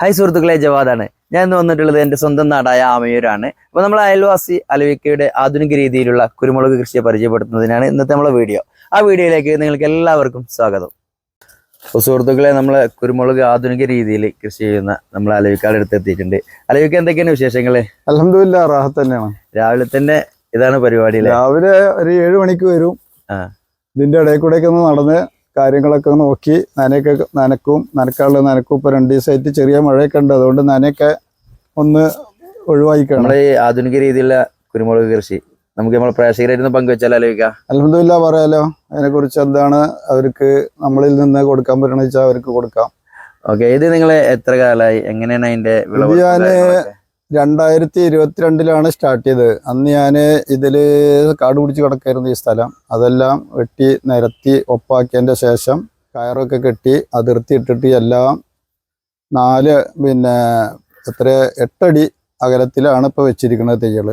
Hi സുഹൃത്തുക്കളെ ജവാദാണ്. ഞാൻ ഇന്ന് വന്നിട്ടുള്ളത് എന്റെ സ്വന്തം നാടായ ആമയൂരാണ്. അപ്പോൾ നമ്മൾ അയൽവാസി അലവിക്കയുടെ ആധുനിക രീതിയിലുള്ള കുരുമുളക് കൃഷിയെ പരിചയപ്പെടുത്തുന്നതിനാണ് ഇന്നത്തെ നമ്മളെ വീഡിയോ. ആ വീഡിയോയിലേക്ക് നിങ്ങൾക്ക് എല്ലാവർക്കും സ്വാഗതം. അപ്പോൾ സുഹൃത്തുക്കളെ നമ്മൾ കുരുമുളക് ആധുനിക രീതിയിൽ കൃഷി ചെയ്യുന്ന നമ്മൾ അലവിക്കാട് അടുത്ത് എത്തിയിട്ടുണ്ട്. അലവിക്ക എന്തൊക്കെയാണ് വിശേഷങ്ങൾ അലഹമില്ല റാഹത്ത് തന്നെയാണ്. രാവിലെ തന്നെ ഇതാണ് പരിപാടി രാവിലെ ഒരു ഏഴ് മണിക്ക് വരും. ആ. ഇതിന്റെ ഇടയിൽ കൂടെയൊക്കെ ഒന്ന് നടന്ന് കാര്യങ്ങളൊക്കെ നോക്കി നനയൊക്കെ നനക്കും നനക്കാനുള്ള നനക്കും. ഇപ്പൊ രണ്ട് ദിവസമായിട്ട് ചെറിയ മഴയൊക്കെ ഉണ്ട്. അതുകൊണ്ട് നനയൊക്കെ ഒന്ന് ഒഴിവായിക്കണം. നമ്മുടെ ഈ ആധുനിക രീതിയിലുള്ള കുരുമുളക് കൃഷി നമുക്ക് നമ്മൾ പ്രേക്ഷകരായിരുന്നു പങ്കുവെച്ചാൽ ആലോചിക്കാം? അലഹമില്ല പറയാലോ. അതിനെ കുറിച്ച് എന്താണ് അവർക്ക് നമ്മളിൽ നിന്ന് കൊടുക്കാൻ പറ്റണ വെച്ചാൽ അവർക്ക് കൊടുക്കാം. ഓക്കെ ഇത് നിങ്ങൾ എത്ര കാലമായി? എങ്ങനെയാണ് അതിന്റെ ഞാൻ രണ്ടായിരത്തി ഇരുപത്തിരണ്ടിലാണ് സ്റ്റാർട്ട് ചെയ്തത്. അന്ന് ഞാൻ ഇതിൽ കാട് പിടിച്ച് കിടക്കായിരുന്നു ഈ സ്ഥലം. അതെല്ലാം വെട്ടി നിരത്തി ഒപ്പാക്കിയതിന്റെ ശേഷം കയറൊക്കെ കെട്ടി അതിർത്തി ഇട്ടിട്ട് എല്ലാം നാല് പിന്നെ എത്ര എട്ടടി അകലത്തിലാണ് ഇപ്പോൾ വെച്ചിരിക്കുന്നത് തെയ്യൾ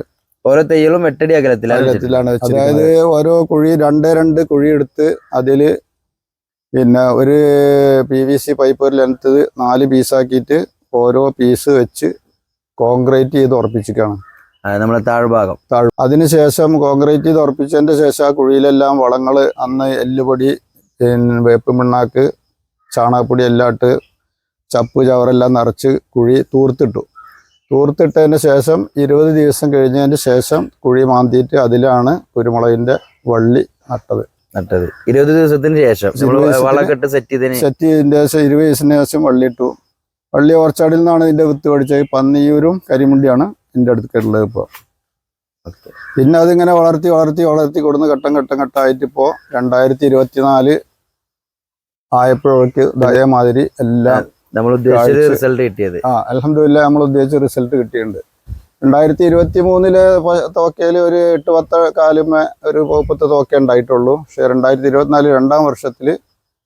ഓരോ തൈകളും എട്ടടി അകലത്തിലാണ്. അകലത്തിലാണ് അതായത് ഓരോ കുഴി രണ്ട് രണ്ട് കുഴി എടുത്ത് അതിൽ പിന്നെ ഒരു പി വി സി പൈപ്പ് ഒരു ലെങ്ത് നാല് പീസാക്കിയിട്ട് ഓരോ പീസ് വെച്ച് കോൺക്രീറ്റ് ചെയ്ത് ഉറപ്പിച്ചിരിക്കുകയാണ്. നമ്മുടെ നമ്മളെ താഴ്ഭാഗം. താഴ് അതിനുശേഷം കോൺക്രീറ്റ് ചെയ്ത് ഉറപ്പിച്ചതിന്റെ ശേഷം ആ കുഴിയിലെല്ലാം വളങ്ങൾ അന്ന് എല്ലുപൊടി പിന്നെ വേപ്പ് മിണ്ണാക്ക് ചാണകപ്പൊടി എല്ലാം ഇട്ട് ചപ്പ് ചവറെല്ലാം നിറച്ച് കുഴി തൂർത്തിട്ടു. തൂർത്തിട്ടതിന് ശേഷം ഇരുപത് ദിവസം കഴിഞ്ഞതിന് ശേഷം കുഴി മാന്തിയിട്ട് അതിലാണ് കുരുമുളകിന്റെ വള്ളി നട്ടത്. നട്ടത്. ഇരുപത് ദിവസത്തിന് ശേഷം. സെറ്റ് ചെയ്തതിന് ശേഷം ഇരുപത് ദിവസത്തിന് ശേഷം വള്ളി ഇട്ടു. വള്ളി ഓർച്ചാടിൽ നിന്നാണ് ഇതിന്റെ വിത്ത് പഠിച്ചത്. പന്നിയൂരും കരിമുണ്ടിയാണ് എന്റെ അടുത്തുള്ളത് ഇപ്പോൾ. പിന്നെ അതിങ്ങനെ വളർത്തി വളർത്തി വളർത്തി കൊടുന്ന് ഘട്ടം ഘട്ടം ഘട്ടമായിട്ട് ഇപ്പോൾ രണ്ടായിരത്തി ഇരുപത്തിനാല് ആയപ്പോഴേക്ക് അതേമാതിരി എല്ലാം നമ്മൾ ഉദ്ദേശിച്ച റിസൾട്ട് കിട്ടിയത്. ആ അലഹമില്ല നമ്മൾ ഉദ്ദേശിച്ച റിസൾട്ട് കിട്ടിയിട്ടുണ്ട്. രണ്ടായിരത്തി ഇരുപത്തി മൂന്നിൽ തോക്കയിൽ ഒരു എട്ട് പത്ത് കാലുമേ ഒരു പത്ത് തോക്കേ ഉണ്ടായിട്ടുള്ളൂ. പക്ഷെ രണ്ടായിരത്തി ഇരുപത്തിനാല് രണ്ടാം വർഷത്തിൽ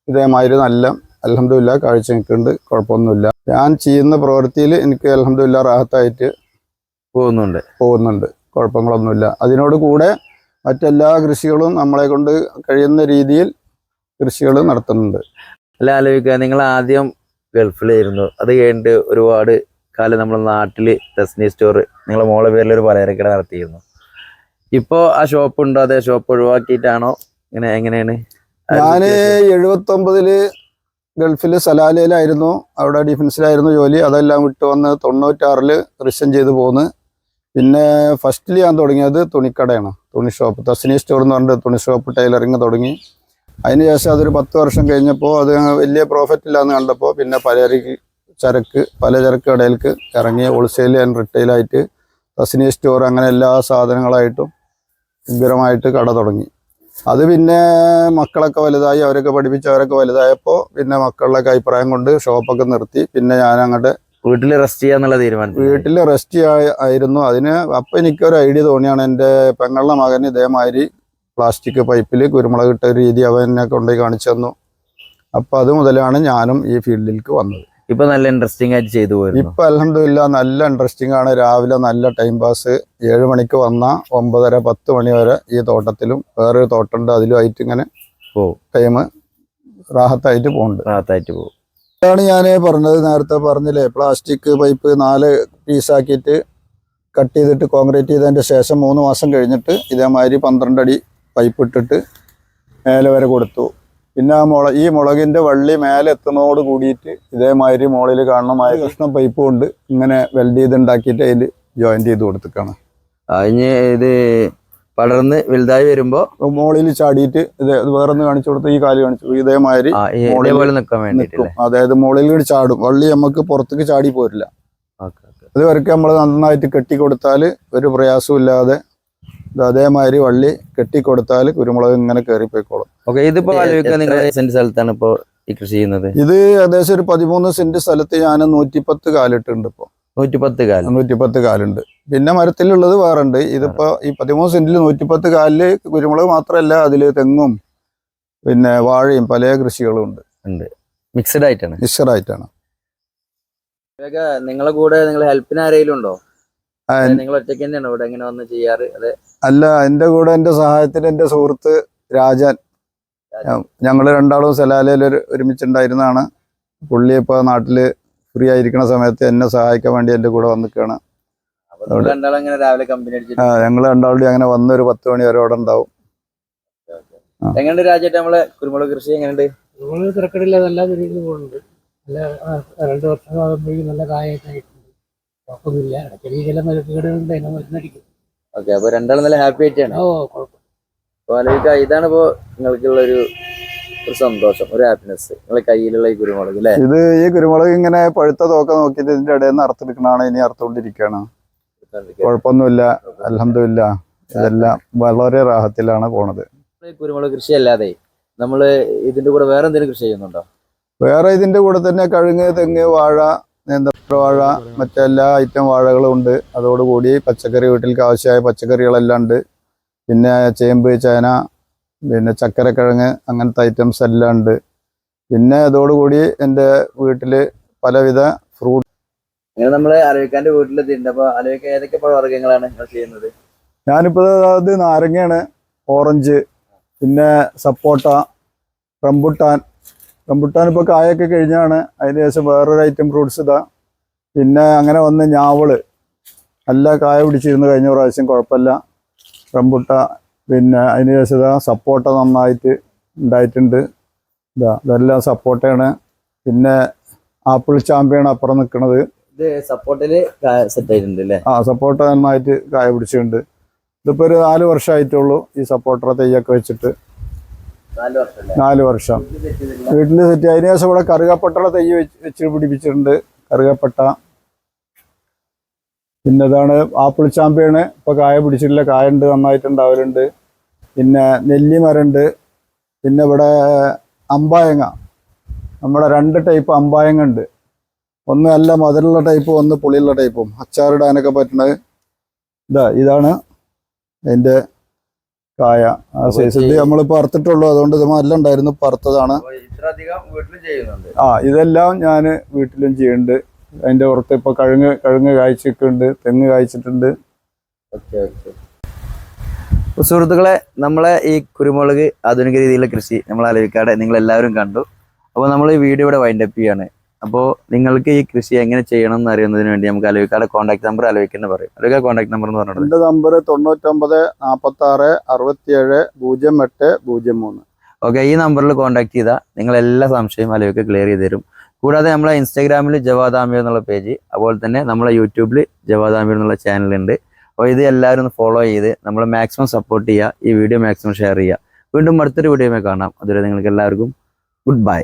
ഇതേമാതിരി നല്ല അലഹമില്ല കാഴ്ച നിൽക്കുന്നുണ്ട് കുഴപ്പമൊന്നുമില്ല. ഞാൻ ചെയ്യുന്ന പ്രവൃത്തിയിൽ എനിക്ക് അലഹമില്ല റാഹത്തായിട്ട് പോകുന്നുണ്ട്. പോകുന്നുണ്ട് കുഴപ്പങ്ങളൊന്നുമില്ല. അതിനോട് കൂടെ മറ്റെല്ലാ കൃഷികളും നമ്മളെ കൊണ്ട് കഴിയുന്ന രീതിയിൽ കൃഷികൾ നടത്തുന്നുണ്ട്. അല്ല ആലോചിക്കുക നിങ്ങൾ ആദ്യം ഗൾഫിലായിരുന്നു. അത് കഴിഞ്ഞിട്ട് ഒരുപാട് കാലം നമ്മുടെ നാട്ടിൽ ടെസ്നി സ്റ്റോർ നിങ്ങളെ മോളെ പേരിൽ ഒരു പലചരക്കട നടത്തിയിരുന്നു. ഇപ്പോൾ ആ ഷോപ്പ് ഉണ്ടോ? അതെ ഷോപ്പ് ഒഴിവാക്കിയിട്ടാണോ? ഇങ്ങനെ എങ്ങനെയാണ്? ഞാൻ എഴുപത്തി ഒരു ഗൾഫിൽ സലാലയിലായിരുന്നു അവിടെ ഡിഫൻസിലായിരുന്നു ജോലി. അതെല്ലാം വിട്ട് വന്ന് തൊണ്ണൂറ്റാറിൽ റിസൈൻ ചെയ്ത് പോന്ന്. പിന്നെ ഫസ്റ്റിൽ ഞാൻ തുടങ്ങിയത് തുണിക്കടയാണ്. തുണി ഷോപ്പ് തസ്നി സ്റ്റോർ എന്ന് പറഞ്ഞിട്ട് തുണി ഷോപ്പ് ടൈലറിങ് തുടങ്ങി. അതിനുശേഷം അതൊരു പത്ത് വർഷം കഴിഞ്ഞപ്പോൾ അത് വലിയ പ്രോഫിറ്റ് ഇല്ലാന്ന് കണ്ടപ്പോൾ പിന്നെ പലചരക്ക് ചരക്ക് പലചരക്ക് കടയിലേക്ക് ഇറങ്ങി ഹോൾസെയിൽ ആൻഡ് റിറ്റെയിലായിട്ട് തസ്നി സ്റ്റോർ അങ്ങനെ എല്ലാ സാധനങ്ങളായിട്ടും ഗംഭീരമായിട്ട് കട തുടങ്ങി. അത് പിന്നെ മക്കളൊക്കെ വലുതായി അവരൊക്കെ പഠിപ്പിച്ചവരൊക്കെ വലുതായപ്പോൾ പിന്നെ മക്കളുടെ അഭിപ്രായം കൊണ്ട് ഷോപ്പൊക്കെ നിർത്തി. പിന്നെ ഞാൻ അങ്ങോട്ട് വീട്ടിൽ റെസ്റ്റ് ചെയ്യാന്നുള്ള തീരുമാനം വീട്ടിൽ റെസ്റ്റ് ആയിരുന്നു. അതിന് അപ്പം എനിക്കൊരു ഐഡിയ തോന്നിയാണ്. എന്റെ പെങ്ങളുടെ മകന് ഇതേമാതിരി പ്ലാസ്റ്റിക് പൈപ്പിൽ കുരുമുളക് ഇട്ട രീതി അവനെ കൊണ്ടുപോയി കാണിച്ചു തന്നു. അപ്പം അത് മുതലാണ് ഞാനും ഈ ഫീൽഡിലേക്ക് വന്നത്. ഇപ്പൊ നല്ല ഇൻട്രസ്റ്റിംഗ് ആയിട്ട് ചെയ്തു പോയിരുന്നു. ഇപ്പൊ അലഹമില്ല നല്ല ഇൻട്രസ്റ്റിംഗ് ആണ്. രാവിലെ നല്ല ടൈം പാസ് ഏഴ് മണിക്ക് വന്ന ഒമ്പതര പത്ത് മണി വരെ ഈ തോട്ടത്തിലും വേറൊരു തോട്ടമുണ്ട് അതിലുമായിട്ട് ഇങ്ങനെ പോകും ടൈം റാഹത്തായിട്ട് പോകുന്നുണ്ട് റാഹത്തായിട്ട് പോകും. ഇതാണ് ഞാൻ പറഞ്ഞത് നേരത്തെ പറഞ്ഞില്ലേ പ്ലാസ്റ്റിക് പൈപ്പ് നാല് പീസാക്കിയിട്ട് കട്ട് ചെയ്തിട്ട് കോൺക്രീറ്റ് ചെയ്തതിന്റെ ശേഷം മൂന്ന് മാസം കഴിഞ്ഞിട്ട് ഇതേമാതിരി പന്ത്രണ്ട് അടി പൈപ്പ് ഇട്ടിട്ട് മേലെ വരെ കൊടുത്തു. പിന്നെ ആ മുള ഈ മുളകിന്റെ വള്ളി മേലെ എത്തുന്നതോട് കൂടിയിട്ട് ഇതേമാതിരി മുകളിൽ കാണണമായ കഷ്ണം പൈപ്പ് കൊണ്ട് ഇങ്ങനെ വെൽഡ് ചെയ്ത് ഉണ്ടാക്കിയിട്ട് അതിൽ ജോയിന്റ് ചെയ്ത് കൊടുത്തിക്കാണ്. അതിന് ഇത് പടർന്ന് വലുതായി വരുമ്പോ മുകളിൽ ചാടിയിട്ട് ഇത് വേറെ ഒന്ന് കാണിച്ചു കൊടുത്ത് ഈ കാൽ കാണിച്ചു ഇതേമാതിരി അതായത് മുകളിൽ കൂടി ചാടും. വള്ളി നമുക്ക് പുറത്തേക്ക് ചാടി പോരില്ല. അതുവരെ അത് വരയ്ക്ക് നമ്മൾ നന്നായിട്ട് കെട്ടി കൊടുത്താൽ ഒരു പ്രയാസവും ഇല്ലാതെ ഇത് അതേമാതിരി വള്ളി കെട്ടിക്കൊടുത്താൽ കുരുമുളക് ഇങ്ങനെ കയറിപ്പോയിക്കോളും ഓക്കെ ഇതിപ്പോ സെന്റ് സ്ഥലത്താണ് ഇപ്പോ ഈ കൃഷി ചെയ്യുന്നത്? ഇത് ഏകദേശം ഒരു പതിമൂന്ന് സെന്റ് സ്ഥലത്ത് ഞാൻ നൂറ്റിപ്പത്ത് കാലിട്ടുണ്ട് ഇപ്പോൾ നൂറ്റിപ്പത്ത് കാൽ നൂറ്റിപ്പത്ത് കാലുണ്ട്. പിന്നെ മരത്തിലുള്ളത് വേറെ ഉണ്ട് ഇതിപ്പോ ഈ പതിമൂന്ന് സെന്റിൽ നൂറ്റിപ്പത്ത് കാലിൽ കുരുമുളക് മാത്രമല്ല അതിൽ തെങ്ങും പിന്നെ വാഴയും പല കൃഷികളും ഉണ്ട്. മിക്സഡ് ഉണ്ട്. മിക്സഡ് ആയിട്ടാണ്. നിങ്ങളെ കൂടെ നിങ്ങൾ ഹെൽപ്പിന് ആരെങ്കിലും ഉണ്ടോ? നിങ്ങൾ ഒറ്റയ്ക്ക് തന്നെയാണോ ഇവിടെ എങ്ങനെ വന്ന് ചെയ്യാറ്? അതെ. അല്ല എന്റെ കൂടെ എന്റെ സഹായത്തിന് എന്റെ സുഹൃത്ത് രാജൻ. ഞങ്ങൾ രണ്ടാളും സലാലയിൽ ഒരു ഒരുമിച്ചുണ്ടായിരുന്നതാണ് പുള്ളി ഇപ്പോൾ നാട്ടിൽ ഫ്രീ ആയിരിക്കുന്ന സമയത്ത് എന്നെ സഹായിക്കാൻ വേണ്ടി എന്റെ കൂടെ വന്നിക്കാണ്. ഞങ്ങൾ രണ്ടാളുടെ അങ്ങനെ വന്ന ഒരു പത്ത് മണി വരെ അവിടെ ഉണ്ടാവും. എങ്ങനെയുണ്ട് രാജ്യത്ത് നമ്മളെ കുരുമുളക് കൃഷി എങ്ങനെയുണ്ട്? കുരുമുളക് തിരക്കടില്ല നല്ല രീതിയിൽ പോകുന്നുണ്ട്. നല്ല രണ്ട് വർഷം ആകുമ്പോഴേക്കും നല്ല കായൊക്കെ ആയിട്ടുണ്ട്. കുഴപ്പമൊന്നുമില്ല. ഇടയ്ക്കിടയിൽ ചില മെരുക്കുകളുണ്ട് അതിനെ മരുന്നടിക്കും. ഓക്കെ അപ്പൊ രണ്ടാളും നല്ല ഹാപ്പി ആയിട്ടാണ്. ഓ കുഴപ്പം. അപ്പൊ ആലോചിക്ക ഇതാണ് ഇപ്പോ നിങ്ങൾക്കുള്ള ഒരു ഒരു സന്തോഷം ഒരു ഹാപ്പിനെസ് നിങ്ങളെ കയ്യിലുള്ള ഈ കുരുമുളക് അല്ലേ ഇത് ഈ കുരുമുളക് ഇങ്ങനെ പഴുത്ത തോക്ക നോക്കിയിട്ട് ഇതിന്റെ ഇടയിൽ നിന്ന് അറുത്തെടുക്കണാണ് ഇനി അറുത്തുകൊണ്ടിരിക്കുകയാണ് കുഴപ്പമൊന്നുമില്ല അലഹമില്ല ഇതെല്ലാം വളരെ റാഹത്തിലാണ് പോണത്. കുരുമുളക് കൃഷി അല്ലാതെ നമ്മൾ ഇതിന്റെ കൂടെ വേറെ എന്തെങ്കിലും കൃഷി ചെയ്യുന്നുണ്ടോ? വേറെ ഇതിന്റെ കൂടെ തന്നെ കഴുങ്ങ് തെങ്ങ് വാഴ നേന്ത്രവാഴ മറ്റെല്ലാ ഐറ്റം വാഴകളും ഉണ്ട്. അതോടുകൂടി പച്ചക്കറി വീട്ടിലേക്ക് ആവശ്യമായ പച്ചക്കറികളെല്ലാം ഉണ്ട്. പിന്നെ ചേമ്പ് ചേന പിന്നെ ചക്കരക്കിഴങ്ങ് അങ്ങനത്തെ ഐറ്റംസ് എല്ലാം ഉണ്ട്. പിന്നെ അതോടുകൂടി എന്റെ വീട്ടിൽ പലവിധ ഫ്രൂട്ട് അങ്ങനെ നമ്മൾ അലവിക്കാന്റെ വീട്ടിലെത്തിയിട്ടുണ്ട്. അപ്പോൾ അലവിക്ക ഏതൊക്കെ പഴവർഗങ്ങളാണ് ചെയ്യുന്നത്? ഞാനിപ്പോൾ അത് നാരങ്ങയാണ് ഓറഞ്ച് പിന്നെ സപ്പോട്ട റംബുട്ടാൻ റംബുട്ടാൻ ഇപ്പോൾ കായൊക്കെ കഴിഞ്ഞാണ് അതിന് ശേഷം വേറൊരു ഐറ്റം ഫ്രൂട്ട്സ് ഇതാ. പിന്നെ അങ്ങനെ വന്ന് ഞാവൾ. നല്ല കായ പിടിച്ചിരുന്ന് കഴിഞ്ഞ പ്രാവശ്യം കുഴപ്പമില്ല. റംബുട്ട പിന്നെ അതിന് ശേഷം ഇതാ സപ്പോട്ട നന്നായിട്ട് ഉണ്ടായിട്ടുണ്ട്. ഇതാ ഇതെല്ലാം സപ്പോട്ടയാണ്. പിന്നെ ആപ്പിൾ ചാമ്പ്യാണ് അപ്പുറം നിൽക്കുന്നത് ഇത് സപ്പോർട്ടിൽ സെറ്റ് ആയിട്ടുണ്ട് അല്ലേ? ആ സപ്പോട്ട നന്നായിട്ട് കായ പിടിച്ചിട്ടുണ്ട്. ഇതിപ്പോ ഒരു നാല് വർഷമായിട്ടുള്ളൂ ഈ സപ്പോർട്ടറെ തെയ്യൊക്കെ വെച്ചിട്ട്. നാല് വർഷം. വീട്ടിൽ സെറ്റ് അതിന് ശേഷം ഇവിടെ കറുകപ്പട്ടയുടെ തൈ വെച്ച് പിടിപ്പിച്ചിട്ടുണ്ട്. കറുകപ്പട്ട. പിന്നെ അതാണ് ആപ്പിൾ ചാമ്പ്യാണ് ഇപ്പൊ കായ പിടിച്ചിട്ടില്ല. കായ ഉണ്ട് നന്നായിട്ട് ഉണ്ടാവലുണ്ട്. പിന്നെ നെല്ലിമരണ്ട്. പിന്നെ ഇവിടെ അമ്പായങ്ങ. നമ്മുടെ രണ്ട് ടൈപ്പ് അമ്പായങ്ങ ഉണ്ട്. ഒന്ന് നല്ല മധുരമുള്ള ടൈപ്പും ഒന്ന് പുളിയുള്ള ടൈപ്പും. അച്ചാറിടാനൊക്കെ പറ്റണത്. ഇതാ ഇതാണ് അതിന്റെ കായ. സൈസ് ഇത് നമ്മളിപ്പോ അറുത്തിട്ടുള്ളൂ അതുകൊണ്ട് ഇത് നല്ല ഉണ്ടായിരുന്നു. പറത്തതാണ്. ഇത്ര അധികം വീട്ടിലും ചെയ്യുന്നുണ്ട്. ആ ഇതെല്ലാം ഞാൻ വീട്ടിലും ചെയ്യുന്നുണ്ട്. അതിന്റെ പുറത്ത് ഇപ്പൊ കഴുങ്ങ് കഴുങ്ങ് കായ്ച്ചിട്ടുണ്ട്. തെങ്ങ് കായ്ച്ചിട്ടുണ്ട്. Okay okay. സുഹൃത്തുക്കളെ നമ്മളെ ഈ കുരുമുളക് ആധുനിക രീതിയിലുള്ള കൃഷി നമ്മൾ ആലോചിക്കാതെ നിങ്ങൾ എല്ലാവരും കണ്ടു. അപ്പോൾ നമ്മൾ ഈ വീഡിയോ ഇവിടെ വൈൻഡപ്പ് ചെയ്യാണ്. അപ്പോൾ നിങ്ങൾക്ക് ഈ കൃഷി എങ്ങനെ ചെയ്യണം എന്ന് അറിയുന്നതിന് വേണ്ടി നമുക്ക് ആലോചിക്കാതെ കോൺടാക്ട് നമ്പർ ആലോചിക്കുന്നത് പറയും. ആലോചിക്കുക കോൺടാക്ട് നമ്പർ എന്ന് പറഞ്ഞത് എന്റെ നമ്പർ തൊണ്ണൂറ്റൊമ്പത് നാൽപ്പത്തി ആറ് അറുപത്തിയേഴ് പൂജ്യം എട്ട് പൂജ്യം മൂന്ന്. ഓക്കെ ഈ നമ്പറിൽ കോൺടാക്ട് ചെയ്താൽ നിങ്ങൾ എല്ലാ സംശയവും ആലോചിക്കുക ക്ലിയർ ചെയ്ത് തരും. കൂടാതെ നമ്മളെ ഇൻസ്റ്റാഗ്രാമിൽ ജവാദ് ആമീർ എന്നുള്ള പേജ് അതുപോലെ തന്നെ നമ്മളെ യൂട്യൂബിൽ ജവാദ് ആമീർ എന്നുള്ള ചാനലുണ്ട് അപ്പോൾ ഇത് എല്ലാവരും ഒന്ന് ഫോളോ ചെയ്ത് നമ്മൾ മാക്സിമം സപ്പോർട്ട് ചെയ്യുക ഈ വീഡിയോ മാക്സിമം ഷെയർ ചെയ്യുക വീണ്ടും അടുത്തൊരു വീഡിയോ കാണാം. അതുവരെ നിങ്ങൾക്ക് എല്ലാവർക്കും ഗുഡ് ബൈ